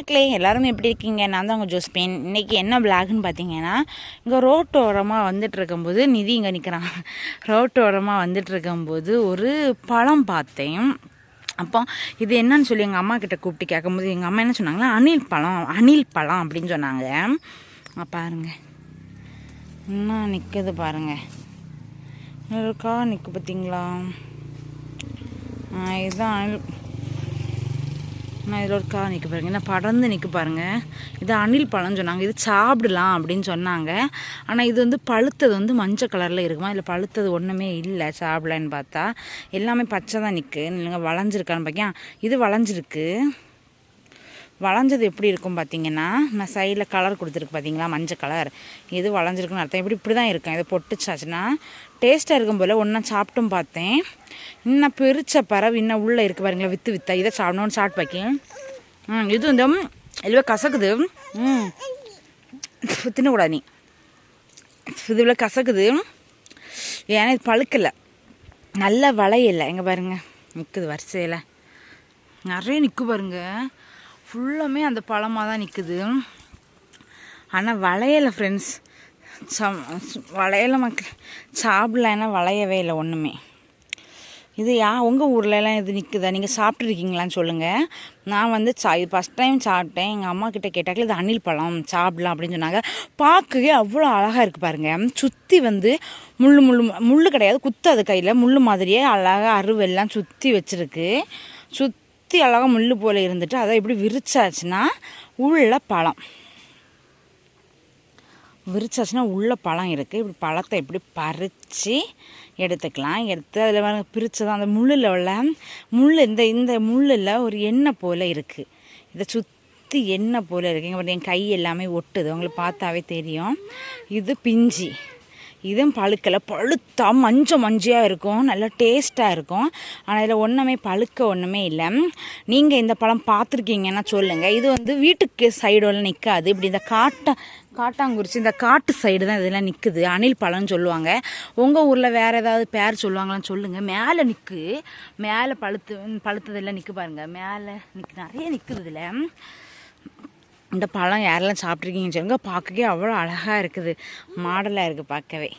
மக்களே எல்லோரும் எப்படி இருக்கீங்க? நான் தான் உங்கள் ஜோஸ்பேன். இன்றைக்கி என்ன பிளாக்னு பார்த்தீங்கன்னா இங்கே ரோட்டோரமாக வந்துட்டு இருக்கும்போது நிதி இங்கே நிற்கிறான் ரோட்டோரமாக வந்துட்டு இருக்கும்போது ஒரு பழம் பார்த்தேன். அப்போ இது என்னன்னு சொல்லி எங்கள் அம்மா கிட்ட கூப்பிட்டு கேட்கும்போது எங்கள் அம்மா என்ன சொன்னாங்களா அணில் பழம் அணில் பழம் அப்படின்னு சொன்னாங்க. பாருங்கள் பாருங்க. நிற்குது பாருங்கள் இருக்கா நிற்கு பார்த்தீங்களா இதுதான் அணில் நான் இதில் ஒரு கா நிற்க பாருங்க என்ன படர்ந்து நிற்க பாருங்கள் இது அணில் பழம்னு சொன்னாங்க. இது சாப்பிடலாம் அப்படின்னு சொன்னாங்க. ஆனால் இது வந்து பழுத்தது வந்து மஞ்சள் கலரில் இருக்குமா? இல்லை பழுத்தது ஒன்றுமே இல்லை சாப்பிடலான்னு பார்த்தா. எல்லாமே பச்சை தான் நிற்கு இல்லைங்க வளைஞ்சிருக்கான்னு பார்க்கியா இது வளைஞ்சிருக்கு. வளைஞ்சது எப்படி இருக்கும் பார்த்தீங்கன்னா நான் சைடில் கலர் கொடுத்துருக்கு பார்த்தீங்களா மஞ்சள் கலர் இது வளைஞ்சிருக்குன்னு அர்த்தம். இப்படி இப்படி தான் இருக்கும். இதை பொட்டுச்சாச்சுன்னா டேஸ்ட்டாக இருக்கும் போல் ஒன்றா சாப்பிட்டும் பார்த்தேன். இன்னும் பிரித்த பறவை இன்னும் உள்ளே இருக்கு பாருங்களா விற்று வித்தா. இதை சாப்பிடணும்னு சாப்பிட்டு வைக்கேன் ம் இது வந்து எல்லாம் கசக்குது. ம். தின்னக்கூடாது நீ. இதுவில் கசக்குது. ஏன்னா இது பழுக்கலை. நல்லா வளையலை. எங்கே பாருங்கள் நிற்குது வரிசையில். நிறைய நிற்கு பாருங்கள் ஃபுல்லாமே அந்த பழமாக தான் நிற்குது ஆனால் வளையலை ஃப்ரெண்ட்ஸ் சம் வளையல மக்கள் சாப்பிடலன்னா வளையவே இல்லை ஒன்றுமே இது யா உங்கள் ஊர்லலாம் இது நிற்குதா நீங்கள் சாப்பிட்ருக்கீங்களான்னு சொல்லுங்கள் நான் வந்து சா இது ஃபஸ்ட் டைம் சாப்பிட்டேன். எங்கள் அம்மா கிட்ட கேட்டாக்கல இது அணில் பழம் சாப்பிடலாம் அப்படின்னு சொன்னாங்க. பார்க்கவே அவ்வளோ அழகாக இருக்குது பாருங்கள் சுற்றி வந்து முள் முள் முள் கிடையாது குத்தாது கையில். முள் மாதிரியே அழகாக அருவெல்லாம் சுற்றி வச்சுருக்கு. சுத் சுற்றி அழகாக முள் போல் இருந்துட்டு அதை இப்படி விரிச்சாச்சுன்னா உள்ள பழம். விரிச்சாச்சுன்னா உள்ள பழம் இருக்குது இப்படி பழத்தை இப்படி பறித்து எடுத்துக்கலாம். எடுத்து அதில் வந்து தான் அந்த முள்ளில் உள்ள முள் இந்த இந்த முள்ளில் ஒரு எண்ணெய் போல் இருக்குது இதை சுற்றி எண்ணெய் போல் இருக்குது இங்கே என் கை எல்லாமே ஒட்டுது. உங்களுக்கு பார்த்தாவே தெரியும். இது பிஞ்சி. இதுவும் பழுக்கலை. பழுத்தா மஞ்சள் மஞ்சையாக இருக்கும். நல்லா டேஸ்ட்டாக இருக்கும். ஆனால் இதில் ஒன்றுமே பழுக்க ஒன்றுமே இல்லை. நீங்கள் இந்த பழம் பார்த்துருக்கீங்கன்னா சொல்லுங்கள் இது வந்து வீட்டுக்கு சைடெல்லாம் நிற்காது இப்படி இந்த காட்டை காட்டாங்குறிச்சி இந்த காட்டு சைடு தான் இதெல்லாம் நிற்குது அணில் பழம்னு சொல்லுவாங்க. உங்கள் ஊரில் வேறு ஏதாவது பேர் சொல்லுவாங்களான்னு சொல்லுங்கள் மேலே நிற்கு மேலே பழுத்து பழுத்ததெல்லாம் நிற்க பாருங்கள் மேலே நிற்கு நிறைய நிற்குது இதில். இந்த பழம் யாரெல்லாம் சாப்பிட்ருக்கீங்கன்னு சொல்லுங்க. பார்க்கவே அவ்வளோ அழகாக இருக்குது. மாடலாக இருக்குது பார்க்கவே.